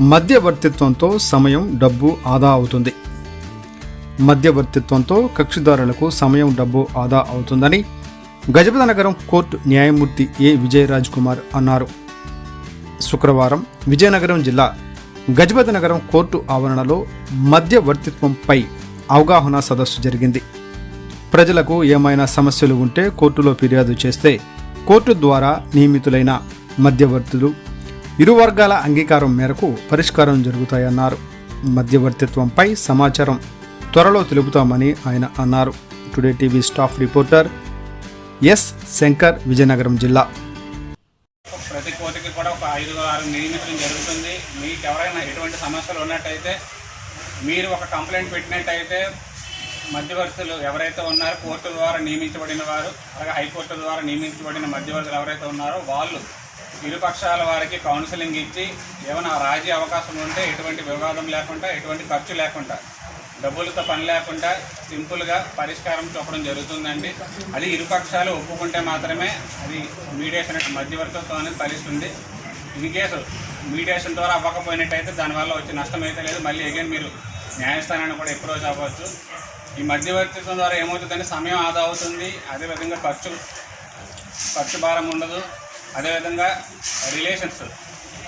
మధ్యవర్తిత్వంతో సమయం డబ్బు ఆదా అవుతుంది. మధ్యవర్తిత్వంతో కక్షిదారులకు సమయం డబ్బు ఆదా అవుతుందని గజపతినగరం కోర్టు న్యాయమూర్తి ఏ. విజయరాజ్ కుమార్ అన్నారు. శుక్రవారం విజయనగరం జిల్లా గజపతినగరం కోర్టు ఆవరణలో మధ్యవర్తిత్వంపై అవగాహన సదస్సు జరిగింది. ప్రజలకు ఏమైనా సమస్యలు ఉంటే కోర్టులో ఫిర్యాదు చేస్తే కోర్టు ద్వారా నియమితులైన మధ్యవర్తులు ఇరు వర్గాల అంగీకారం మేరకు పరిష్కారం జరుగుతాయన్నారు. మధ్యవర్తిత్వంపై సమాచారం త్వరలో తెలుపుతామని ఆయన అన్నారు. Today TV staff reporter S Shankar Vizianagaram జిల్లా. ప్రతి కోర్టుకి కూడా ఒక ఐదు ఆరు నియమించడం జరుగుతుంది. మీకు ఎవరైనా ఎటువంటి సమస్యలు ఉన్నట్టయితే మీరు ఒక కంప్లైంట్ పెట్టినట్టయితే మధ్యవర్తులు ఎవరైతే ఉన్నారో కోర్టు ద్వారా నియమించబడిన వారు అలాగే హైకోర్టు ద్వారా నియమించబడిన మధ్యవర్తులు ఎవరైతే ఉన్నారో వాళ్ళు ఇరుపక్షాల వారికి కౌన్సిలింగ్ ఇచ్చి ఏమైనా రాజీ అవకాశం ఉంటే ఎటువంటి వివాదం లేకుండా ఎటువంటి ఖర్చు లేకుండా డబ్బులతో పని లేకుండా సింపుల్గా పరిష్కారం చూపడం జరుగుతుందండి. అది ఇరుపక్షాలు ఒప్పుకుంటే మాత్రమే అది మీడియేషన్ మధ్యవర్తిత్వం అనేది ఫలిస్తుంది. ఇన్ కేసు మీడియేషన్ ద్వారా అవ్వకపోయినట్టయితే దానివల్ల వచ్చే నష్టం అయితే లేదు. మళ్ళీ అగైన్ మీరు న్యాయస్థానాన్ని కూడా అప్రోచ్ అవ్వచ్చు. ఈ మధ్యవర్తిత్వం ద్వారా ఏమవుతుందంటే సమయం ఆదా అవుతుంది. అదేవిధంగా ఖర్చు ఖర్చు భారం ఉండదు. అదేవిధంగా రిలేషన్స్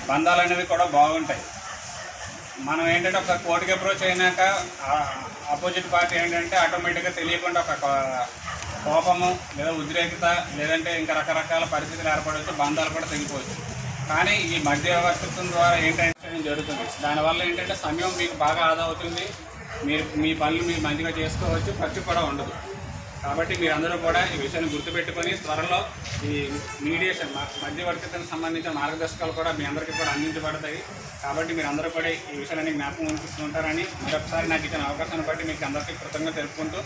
బంధాలు అనేవి కూడా బాగుంటాయి. మనం ఏంటంటే ఒక కోర్టుకి అప్రోచ్ అయినాక ఆపోజిట్ పార్టీ ఏంటంటే ఆటోమేటిక్గా తెలియకుండా ఒక కో- కోపము లేదా ఉద్రేకత లేదంటే ఇంకా రకరకాల పరిస్థితులు ఏర్పడవచ్చు బంధాలు కూడా తెగిపోవచ్చు. కానీ ఈ మధ్యవర్తిత్వం ద్వారా ఏంటంటే జరుగుతుంది. దానివల్ల ఏంటంటే సమయం మీకు బాగా ఆదా అవుతుంది. మీరు మీ పనులు మీరు మంచిగా చేసుకోవచ్చు ఖర్చు కూడా ఉండదు. కాబట్టి మీరందరూ కూడా ఈ విషయాన్ని గుర్తుపెట్టుకొని త్వరలో ఈ మీడియేషన్ మ- సంబంధించిన మార్గదర్శకాలు కూడా మీ అందరికీ కూడా అందించబడతాయి. కాబట్టి మీరు అందరూ కూడా ఈ విషయాన్ని జ్ఞాపకం ఉంచుతుంటారని మరొకసారి నాకు ఇచ్చిన అవకాశాన్ని బట్టి మీకు అందరికీ కృతజ్ఞత తెలుపుకుంటూ